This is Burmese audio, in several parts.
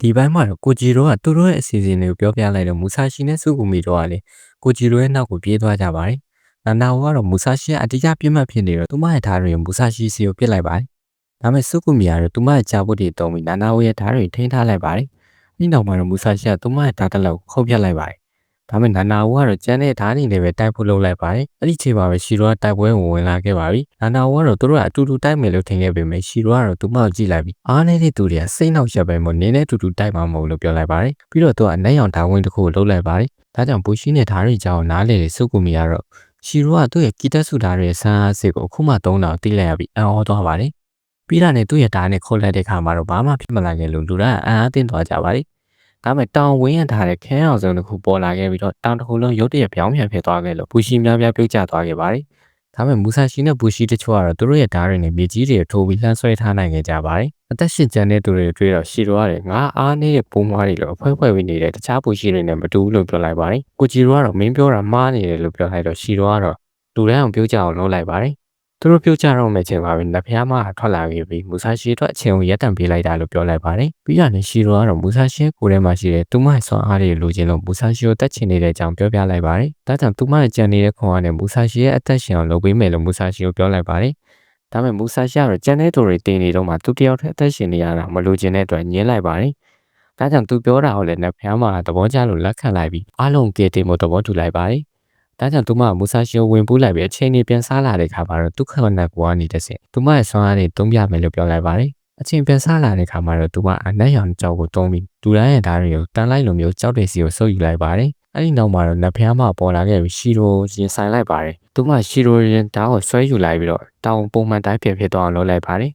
ဒီဘက်မှာတော့ကိုဂျီရိုကသူတို့ရဲ့အစီအစဉ်တွေကိုပြောပြလိုက်တော့မူဆာရှီနဲ့စုကူမီတို့ကလည်းကိုဂျီရိုရဲ့နောက်ကိုပြေးသွားကြပါတယ်။နာနာဝကတော့မူဆာရှီရဲ့အတိအကျပြစ်မှတ်ဖြစ်နေတော့သူမရဲ့ဓာတ်တွေကိုမူဆာရှီစီကိုပစ်လိုက်ပါတယ်။ဒါပေမဲ့စုကူမီကတော့သူမရဲ့ကြာပုတ်တွေတုံးပြီးနာနာဝရဲ့ဓာတ်တွေထိန်းထားလိုက်ပါတယ်။ဒီနောက်မှာတော့မူဆာရှီကသူမရဲ့ဓာတ်တစ်လောက်ခုတ်ပြတ်လိုက်ပါတယ်။ ဒါပေမဲ့နာနာဝကတော့ကျန်တဲ့ဓာတ်တွေနဲ့ပဲတိုက်ဖို့လုပ်လိုက်ပါတယ်။အဲ့ဒီချိန်မှာပဲရှီရိုကတိုက်ပွဲကိုဝင်လာခဲ့ပါပြီ။နာနာဝကတော့သူတို့ကအတူတူတိုက်မယ်လို့ထင်ခဲ့ပေမဲ့ရှီရိုကတော့သူမကိုကြည့်လိုက်ပြီးအားနေတဲ့သူတွေကစိတ်နှောက်ရက်ပဲမို့နင်းနဲ့တူတူတိုက်မှာမဟုတ်လို့ပြောလိုက်ပါတယ်။ပြီးတော့သူကအနက်ရောင်ဓာတ်ဝင်တစ်ခုကိုလှုပ်လိုက်ပါတယ်။ဒါကြောင့်ဘူရှိနဲ့ဓာတ်တွေကြောင့်နားလေတဲ့စုကူမီကတော့ရှီရိုကသူ့ရဲ့ကီတက်ဆူဓာတ်ရဲ့ဆန်းအားစစ်ကိုအခုမှသုံးတာသိလိုက်ရပြီးအံ့ဩသွားပါတယ်။ပြီးတာနဲ့သူ့ရဲ့ဓာတ်နဲ့ခုတ်လိုက်တဲ့ခါမှာတော့ဘာမှဖြစ်မလာခဲ့လို့လူကအံ့အားသင့်သွားကြပါတယ်။ ဒါပေမဲ့တောင်ဝင်းရထားတဲ့ခဲအောင်စုံတစ်ခုပေါ်လာခဲ့ပြီးတော့တောင်တစ်ခုလုံးရုတ်တရက်ပြောင်းပြန်ဖြစ်သွားခဲ့လို့ဘူရှိများများပြုတ်ကျသွားခဲ့ပါတယ်။ဒါပေမဲ့မူဆာရှီနဲ့ဘူရှိတချို့ကတော့သူတို့ရဲ့ဓာတ်တွေနဲ့မြေကြီးတွေထိုးပြီးလှမ်းဆွဲထားနိုင်ခဲ့ကြပါတယ်။အသက်ရှင်ကျန်တဲ့သူတွေတွေ့တော့ရှီရိုရတယ်ငါအားနေတဲ့ပုံမွားတွေလို့အဖွဲဖွဲပြီးနေတဲ့တခြားဘူရှိတွေနဲ့မတူဘူးလို့ပြောလိုက်ပါတယ်။ကိုဂျီရိုကတော့မင်းပြောတာမှားနေတယ်လို့ပြောလိုက်တော့ရှီရိုကတော့လူတန်းအောင်ပြုတ်ကြအောင်လုပ်လိုက်ပါတယ်။ သူတို့ပြုတ်ကြတော့မယ့်ချိန်မှာပဲလက်ဖျားမကထွက်လာခဲ့ပြီးမူဆာရှီအတွက်အချိန်ကိုရက်တံပေးလိုက်တာလို့ပြောလိုက်ပါတယ်။ပြီးရတဲ့ရှီရိုကတော့မူဆာရှီကိုယ်ထဲမှာရှိတဲ့သူမရဲ့ဆွမ်းအားတွေလိုချင်လို့မူဆာရှီကိုတက်ချင်နေတဲ့အကြောင်းပြောပြလိုက်ပါတယ်။ဒါကြောင့်သူမရဲ့ကြံနေတဲ့ခွန်အားနဲ့မူဆာရှီရဲ့အသက်ရှင်အောင်လုပ်ပေးမယ်လို့မူဆာရှီကိုပြောလိုက်ပါတယ်။ဒါပေမဲ့မူဆာရှီကတော့ကြံတဲ့သူတွေတင်နေတော့မှသူတယောက်တည်းအသက်ရှင်နေရတာမလိုချင်တဲ့အတွက်ညင်းလိုက်ပါတယ်။ဒါကြောင့်သူပြောတာကိုလည်းလက်ဖျားမကသဘောကျလို့လက်ခံလိုက်ပြီးအားလုံးကဲတင်ဖို့သဘောတူလိုက်ပါတယ်။ ဒါကြောင့်သူမကမူဆာရှီကိုဝင်ပူးလိုက်ပြီးအချိန်ကြီးပြန်စားလာတဲ့ခါမှာတော့ဒုက္ခနဲ့ဘဝနေတဲ့စင်သူမရဲ့ဆွမ်းအားတွေတုံးပြမယ်လို့ပြောလိုက်ပါတယ်အချိန်ပြန်စားလာတဲ့ခါမှာတော့သူကအနက်ရောင်ကြောက်ကိုတုံးပြီးဒူရန်ရဲ့ဓာတ်တွေကိုတန်လိုက်လိုမျိုးကြောက်တဲ့စီကိုဆုပ်ယူလိုက်ပါတယ်အဲ့ဒီနောက်မှာတော့နဖျားမပေါ်လာခဲ့ပြီးရှီရိုရင်ဆိုင်လိုက်ပါတယ်သူမရှီရိုရင်ဓာတ်ကိုဆွဲယူလိုက်ပြီးတော့တောင်ပုံမှန်တိုင်းဖြစ်ဖြစ်သွားအောင်လုပ်လိုက်ပါတယ်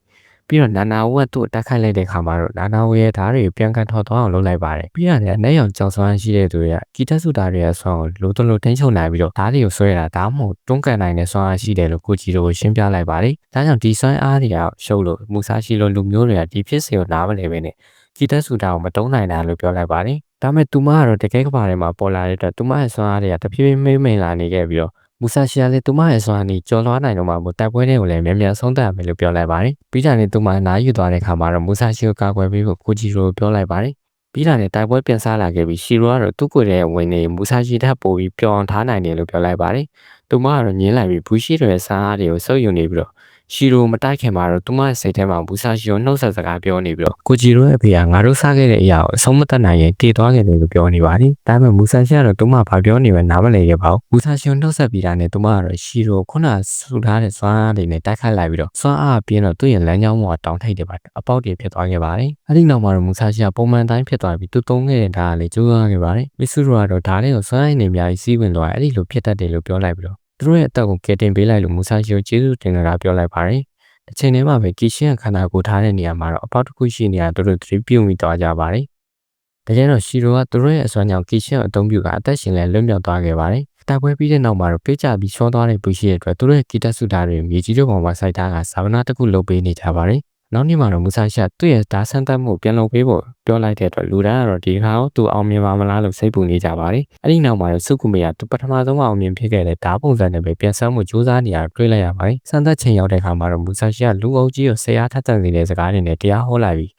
ပြီးတော့နာနာဝတ်သူ့တက်ခိုက်လိုက်တဲ့ခါမှာတော့နာနာဝရဲ့ဓာတ်တွေပြန်ကန်ထော်သွားအောင်လုပ်လိုက်ပါတယ်ပြီးရတယ်အနက်ရောင်ကြောင်စွမ်းရှိတဲ့သူတွေကကီတက်စုဓာတ်တွေရဲ့ဆွမ်းကိုလိုတလိုတင်းချုံနိုင်ပြီးတော့ဓာတ်တွေကိုဆွဲတာဒါမှမဟုတ်တွန်းကန်နိုင်တဲ့ဆွမ်းအားရှိတယ်လို့ကိုကြည်တို့ကိုရှင်းပြလိုက်ပါတယ်ဒါကြောင့်ဒီဆွမ်းအားတွေကရှုပ်လို့မူဆာရှိလို့လူမျိုးတွေကဒီဖြစ်စဉ်ကိုနားမလည်ပဲနဲ့ကီတက်စုဓာတ်ကိုမတုံးနိုင်တာလို့ပြောလိုက်ပါတယ်ဒါမဲ့သူမကတော့တကယ်ကဘာထဲမှာပေါ်လာတဲ့အတွက်သူမရဲ့ဆွမ်းအားတွေကတဖြည်းဖြည်းမိမ့်မိန်လာနေခဲ့ပြီးတော့ မူဆာရှီယာလည်းသူမရဲ့စွမ်းအနီကျော်လွှားနိုင်တော့မှမို့တိုက်ပွဲတွေကိုလည်းမြန်မြန်ဆုံးသတ်မယ်လို့ပြောလိုက်ပါတယ်။ပြီးတာနဲ့သူမနားယူသွားတဲ့ခါမှာတော့မူဆာရှီကိုကာကွယ်ပေးဖို့ကိုဂျီရိုပြောလိုက်ပါတယ်။ပြီးတာနဲ့တိုက်ပွဲပြန်စားလာခဲ့ပြီးရှီရိုကတော့သူ့ကိုယ်ရဲ့ဝင်နေမူဆာရှီထပ်ပို့ပြီးပျော်အောင်ထားနိုင်တယ်လို့ပြောလိုက်ပါတယ်။သူမကတော့ညင်းလိုက်ပြီးဘူရှိတွေစားအားတွေကိုစုပ်ယူနေပြီးတော့ ရှီရိုမတိုက်ခင်မှာတော့သူမရဲ့စိတ်ထဲမှာဘူဆာရှီကိုနှုတ်ဆက်စကားပြောနေပြီးတော့ကိုဂျီရိုရဲ့ဖေကငါတို့စားခဲ့တဲ့အရာကိုအဆုံးမတတ်နိုင်ရင်တည်သွားခဲ့တယ်လို့ပြောနေပါတယ်။ဒါပေမဲ့မူဆာရှီကတော့သူမဘာပြောနေလဲနားမလည်ခဲ့ပါဘူး။မူဆာရှီကိုနှုတ်ဆက်ပြီးတာနဲ့သူမကတော့ရှီရိုခုနဆူထားတဲ့စွမ်းအားတွေနဲ့တိုက်ခိုက်လိုက်ပြီးတော့စွမ်းအားပြင်းတော့သူ့ရဲ့လမ်းကြောင်းပေါ်တောင်ထိပ်တွေပါအပေါက်တွေဖြစ်သွားခဲ့ပါတယ်။အဲဒီနောက်မှာတော့မူဆာရှီကပုံမှန်တိုင်းဖြစ်သွားပြီးသူသုံးခဲ့တဲ့ဓာတ်ကလည်းကျိုးသွားခဲ့ပါတယ်။မစ်ဆူရိုကတော့ဓာတ်လေးကိုစွမ်းရည်နေအများကြီးစီးဝင်သွားအဲ့ဒီလိုဖြစ်တတ်တယ်လို့ပြောလိုက်ပြီးတော့ သူတို့ရဲ့အသက်ကိုကယ်တင်ပေးလိုက်လို့မူဆာရှီကိုကျေးဇူးတင်ကြတာပြောလိုက်ပါတယ်။တစ်ချိန်တည်းမှာပဲကီရှင်းခန္ဓာကိုယ်ထားတဲ့နေရာမှာတော့အပေါက်တစ်ခုရှိနေတာသူတို့သတိပြုမိသွားကြပါတယ်။ဒါကြောင့်ရှီရိုကသူတို့ရဲ့အစွမ်းကြောင့်ကီရှင်းအသုံးပြုကအသက်ရှင်လဲလွတ်မြောက်သွားခဲ့ပါတယ်။တိုက်ပွဲပြီးတဲ့နောက်မှာတော့ပေးကြပြီးချောသွားတဲ့ပူရှိရဲ့အတွက်သူတို့ရဲ့ကီတက်စုဓာတ်တွေမြေကြီးတို့ပေါ်မှာစိုက်ထားကဇာဝနာတစ်ခုလုပ်ပေးနေကြပါတယ်။ နောက်နေ့မှာတော့မူဆာရှာသူ့ရဲ့ဓာဆန်းတက်မှုပြန်လုပ်ပေးဖို့ပြောလိုက်တဲ့အတွက်လူတန်းကတော့ဒီခါတော့သူအောင်မြင်ပါမလားလို့စိတ်ပူနေကြပါတယ်။အဲ့ဒီနောက်မှာတော့စုကုမေကသူပထမဆုံးအောင်မြင်ဖြစ်ခဲ့တဲ့ဓာပုံစံနဲ့ပဲပြန်ဆန်းမှုစူးစမ်းနေရတွေ့လိုက်ရပါတယ်။စံသက်ချိန်ရောက်တဲ့ခါမှာတော့မူဆာရှာလူအုပ်ကြီးကိုဆရာထပ်တက်နေတဲ့စကားတွေနဲ့တရားဟောလိုက်ပြီး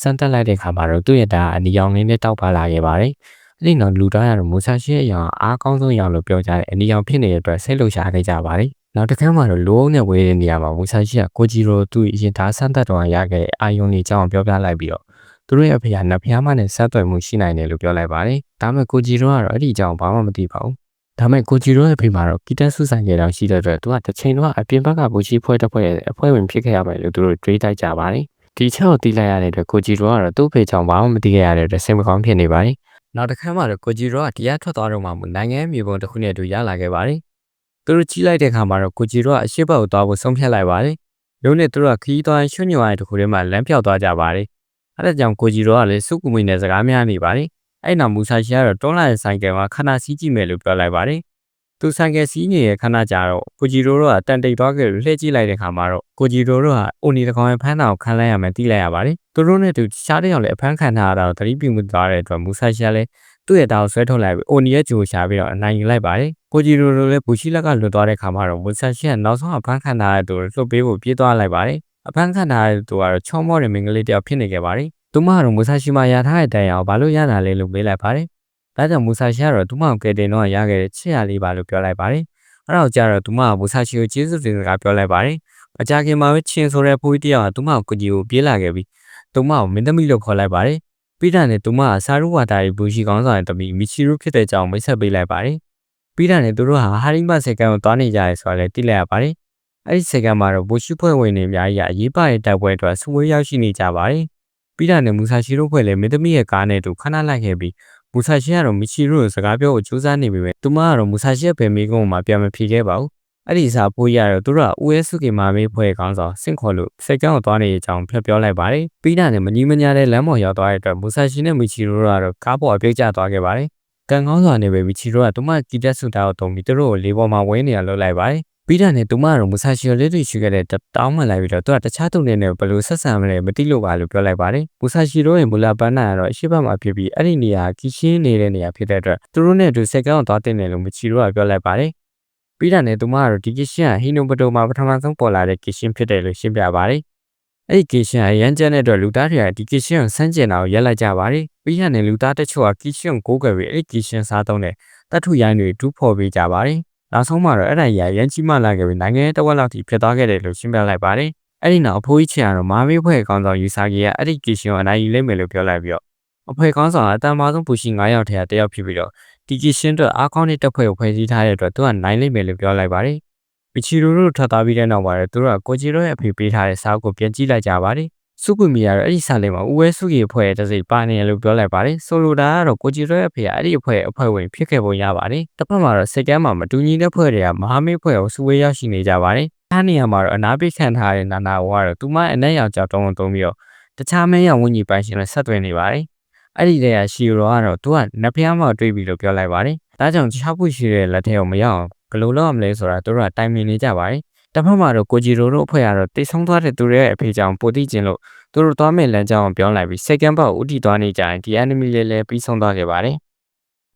စံတက်လိုက်တဲ့ခါမှာတော့သူ့ရဲ့ဓာအနီရောင်လေးနဲ့တောက်ပါလာခဲ့ပါတယ်။အဲ့ဒီနောက်လူတိုင်းကတော့မူဆာရှိရဲ့အရာအားကောင်းဆုံးအရာလို့ပြောကြတဲ့အနီရောင်ဖြစ်နေတဲ့အတွက်စိတ်လှုပ်ရှားခဲ့ကြပါတယ်။ နောက်တစ်ခါမှတော့လိုးနဲ့ဝေးတဲ့နေရာမှာမူဆာရှိကကိုဂျီရိုသူ့အရင်ဓာတ်ဆန်းသက်တော်ရခဲ့တဲ့အာယုန်လေးအကြောင်းပြောပြလိုက်ပြီးတော့သူတို့ရဲ့အဖေကနဖျားမနဲ့ဆက်သွယ်မှုရှိနိုင်တယ်လို့ပြောလိုက်ပါတယ်။ဒါပေမဲ့ကိုဂျီရိုကတော့အဲ့ဒီအကြောင်းဘာမှမသိပါဘူး။ဒါပေမဲ့ကိုဂျီရိုရဲ့ဖေမှာတော့ကီတက်ဆူဆိုင်ခဲ့တောင်ရှိတဲ့အတွက်သူကတစ်ချိန်တော့အပြင်ဘက်ကဘူချီဖွဲတစ်ဖွဲရဲ့အဖွဲဝင်ဖြစ်ခဲ့ရမယ်လို့သူတို့တွေးတိုက်ကြပါတယ်။ဒီချက်ကိုတီးလိုက်ရတဲ့အတွက်ကိုဂျီရိုကတော့သူ့ဖေချောင်းဘာမှမသိခဲ့ရတဲ့အတွက်စိတ်မကောင်းဖြစ်နေပါတယ်။နောက်တစ်ခါမှတော့ကိုဂျီရိုကတရားထွက်သွားတော့မှနိုင်ငံမြေပုံတစ်ခုနဲ့အတူရလာခဲ့ပါတယ် သူတို့ကြီးလိုက်တဲ့ခါမှာတော့ကိုဂျီတို့ကအရှိတ်ဘက်ကိုသွားဖို့ဆုံးဖြတ်လိုက်ပါတယ်။ရုံးနဲ့သူတို့ကခီးသွားရွှွညွှန်ရတဲ့တခုထဲမှာလမ်းပြောက်သွားကြပါတယ်။အဲဒါကြောင့်ကိုဂျီတို့ကလည်းစုကူမီနဲ့စကားများနေပါတယ်။အဲ့နောက်မူဆာရှီကတော့တွန်းလာတဲ့ဆိုင်ကယ်မှာခဏစီးကြည့်မယ်လို့ပြောလိုက်ပါတယ်။သူဆိုင်ကယ်စီးနေတဲ့ခဏကြာတော့ကိုဂျီတို့ကတန်တိတ်သွားခဲ့လို့လှည့်ကြည့်လိုက်တဲ့ခါမှာတော့ကိုဂျီတို့ကအိုနီတကောင်ရဲ့ဖမ်းတာကိုခံလိုက်ရမယ်သိလိုက်ရပါတယ်။သူတို့နဲ့တူရှားတဲ့ရောက်လည်းအဖမ်းခံထားရတာကိုသတိပြုမိသွားတဲ့အတွက်မူဆာရှီကလည်း သူ့ရဲ့တာကိုဆွဲထုတ်လိုက်ပြီးအိုနီရဲ့ဂျိုရှာပြီးတော့အနိုင်ယူလိုက်ပါတယ်ကိုဂျီရိုလိုလည်းဘူရှိလက်ကလွတ်သွားတဲ့ခါမှာတော့ဝစ်ဆန်ရှီကနောက်ဆုံးအဖမ်းခံထားတဲ့သူလွတ်ပေးဖို့ပြေးသွားလိုက်ပါတယ်အဖမ်းခံထားတဲ့သူကတော့ချောမောတဲ့မင်္ဂလေးတယောက်ဖြစ်နေခဲ့ပါတယ်သူမကတော့မူဆာရှီမှာရထားတဲ့တိုင်အောင်ဘာလို့ရတာလဲလို့မေးလိုက်ပါတယ်။ဒါကြောင့်မူဆာရှီကတော့သူမကိုကယ်တင်တော့ရခဲ့တဲ့ချစ်ရလေးပါလို့ပြောလိုက်ပါတယ်။အဲ့တော့ကျတော့သူမကမူဆာရှီကိုကျေးဇူးတင်စကားပြောလိုက်ပါတယ်။အကြခင်မှာပဲချင်းဆိုတဲ့ဖိုးကြီးတယောက်ကသူမကိုကူကြီးကိုပြေးလာခဲ့ပြီးသူမကိုမင်းသမီးလို့ခေါ်လိုက်ပါတယ်။ ပြီးတာနဲ့သူမကဆာရူဝါတာရီဘူရှိကောင်းဆောင်တဲ့တမီမီချီရူဖြစ်တဲ့ကြောင်းမိတ်ဆက်ပေးလိုက်ပါတယ်။ပြီးတာနဲ့သူတို့ဟာဟာရီမစကန်ကိုတွားနေကြရဲဆိုတာလည်းသိလိုက်ရပါတယ်။အဲ့ဒီစကန်မှာတော့ဘူရှိဖွဲ့ဝင်တွေအများကြီးကအရေးပါတဲ့တိုက်ပွဲအတွက်စဝေးရောက်ရှိနေကြပါတယ်။ပြီးတာနဲ့မူဆာရှီတို့ဖွဲ့လည်းမင်းသမီးရဲ့ကားနဲ့တူခဏလိုက်ခဲ့ပြီးမူဆာရှီကတော့မီချီရူကိုစကားပြောဖို့ကြိုးစားနေပေမဲ့သူမကတော့မူဆာရှီရဲ့ဗေမီကုန်းမှာပြန်မဖြေခဲ့ပါဘူး။ အဲ့ဒီစာပိုးရတော့သူတို့ကဦးရဲစုကေမာမေးဖွဲ့ကောင်းဆောင်စင့်ခေါ်လို့စိတ်ကောင်းကိုသွားနေတဲ့အကြောင်းဖျက်ပြောလိုက်ပါတယ်။ပြီးတာနဲ့မကြီးမညာတဲ့လမ်းပေါ်ရောက်သွားတဲ့အတွက်မူဆာရှီနဲ့မီချီရိုကတော့ကားပေါ်အပြုတ်ကျသွားခဲ့ပါတယ်။ကန်ကောင်းစွာနေပဲမီချီရိုကသူမကီတက်ဆူတာကိုတုံပြီးသူတို့ကိုလေးပေါ်မှာဝဲနေရလုပ်လိုက်ပါတယ်။ပြီးတာနဲ့သူမကတော့မူဆာရှီကိုလက်တွေ့ရှိခဲ့တဲ့တောင်းမှန်လိုက်ပြီးတော့သူကတခြားသူတွေနဲ့ဘယ်လိုဆက်ဆံမလဲမသိလို့ပါလို့ပြောလိုက်ပါတယ်။မူဆာရှီတို့ရဲ့မူလာပန်းနာကတော့အရှိတ်မှာဖြစ်ပြီးအဲ့ဒီနေရာကီရှင်းနေတဲ့နေရာဖြစ်တဲ့အတွက်သူတို့နဲ့အတူစိတ်ကောင်းသွားတင်တယ်လို့မချီရိုကပြောလိုက်ပါတယ်။ ပြီးတာနဲ့သူမကတော့ဒီကီရှင်းကဟီနိုဘတိုမှာပထမဆုံးပေါ်လာတဲ့ကီရှင်းဖြစ်တယ်လို့ရှင်းပြပါတယ်။အဲ့ဒီကီရှင်းအရန်ကျန်တဲ့အတွက်လူသားတွေကဒီကီရှင်းကိုစမ်းကျင်တာကိုရက်လိုက်ကြပါတယ်။ပြီးရတဲ့လူသားတချို့ကကီရှင်းကိုကိုးကွယ်ပြီးအဲ့ဒီကီရှင်းစားသုံးတဲ့တတ်ထုရိုင်းတွေဒူးဖော်ပေးကြပါတယ်။နောက်ဆုံးမှာတော့အဲ့ဒါကြီးရန်ကြီးမှလာခဲ့ပြီးနိုင်ငံတဝက်လောက်ထိဖြစ်သွားခဲ့တယ်လို့ရှင်းပြလိုက်ပါတယ်။အဲ့ဒီနောက်အဖိုးကြီးချင်ကတော့မာမေးဖွဲ့ကောင်းဆောင်ယူဆာဂီကအဲ့ဒီကီရှင်းကိုအနိုင်ယူလိမ့်မယ်လို့ပြောလိုက်ပြီးတော့အဖွဲကောင်းဆောင်ကအတန်မာဆုံးပူရှိ9ယောက်ထဲကတယောက်ဖြစ်ပြီးတော့ ဒီကီရှင်းအတွက်အားကောင်းတဲ့တပ်ဖွဲ့ကိုဖွဲ့စည်းထားတဲ့အတွက်သူကနိုင်လိမ့်မယ်လို့ပြောလိုက်ပါတယ်။မီချီရိုတို့ထပ်သားပြီးတဲ့နောက်မှာတော့သူတို့ကကိုဂျီရိုရဲ့အဖေပေးထားတဲ့စာအုပ်ကိုပြန်ကြည့်လိုက်ကြပါတယ်။စုကူမီကတော့အဲ့ဒီစာလေးမှာဦးဝဲစုကြီးအဖွဲ့ရဲ့တစိပါနေရလို့ပြောလိုက်ပါတယ်။ဆိုလိုတာကတော့ကိုဂျီရိုရဲ့အဖေကအဲ့ဒီအဖွဲ့ရဲ့အဖွဲ့ဝင်ဖြစ်ခဲ့ပုံရပါတယ်။တစ်ဖက်မှာတော့စိတ်ကမ်းမှာမတူညီတဲ့ဖွဲ့တွေကမဟာမိတ်ဖွဲ့ကိုစုဝေးရောက်ရှိနေကြပါတယ်။အားနေရာမှာတော့အနာပိခံထားတဲ့နာနာဝါကတော့သူမအနက်ရောင်ကြောက်တုံးတုံးပြီးတော့တခြားမဲရောင်ဝင်းကြီးပိုင်ရှင်နဲ့ဆက်သွယ်နေပါတယ်။ အဲ့ဒီတည်းကရှီရိုကတော့သူကနဖျားမောက်တွေးပြီးလို့ပြောလိုက်ပါတယ်။ဒါကြောင့်ချားဖို့ရှိတဲ့လက်ထဲကိုမရောက်အောင်ဘယ်လိုလုပ်ရမလဲဆိုတာသူတို့ကတိုင်ပင်နေကြပါတယ်။တစ်ဖက်မှာတော့ကိုဂျီရိုတို့အဖွဲ့ကတော့တိတ်ဆုံးသွားတဲ့သူတွေရဲ့အဖေကြောင့်ပိုတိကျင်လို့သူတို့သွားမဲ့လမ်းကြောင်းကိုပြောလိုက်ပြီး second bout ဥတီသွားနေကြရင်ဒီ enemy လေးလည်းပြီးဆုံးသွားခဲ့ပါတယ်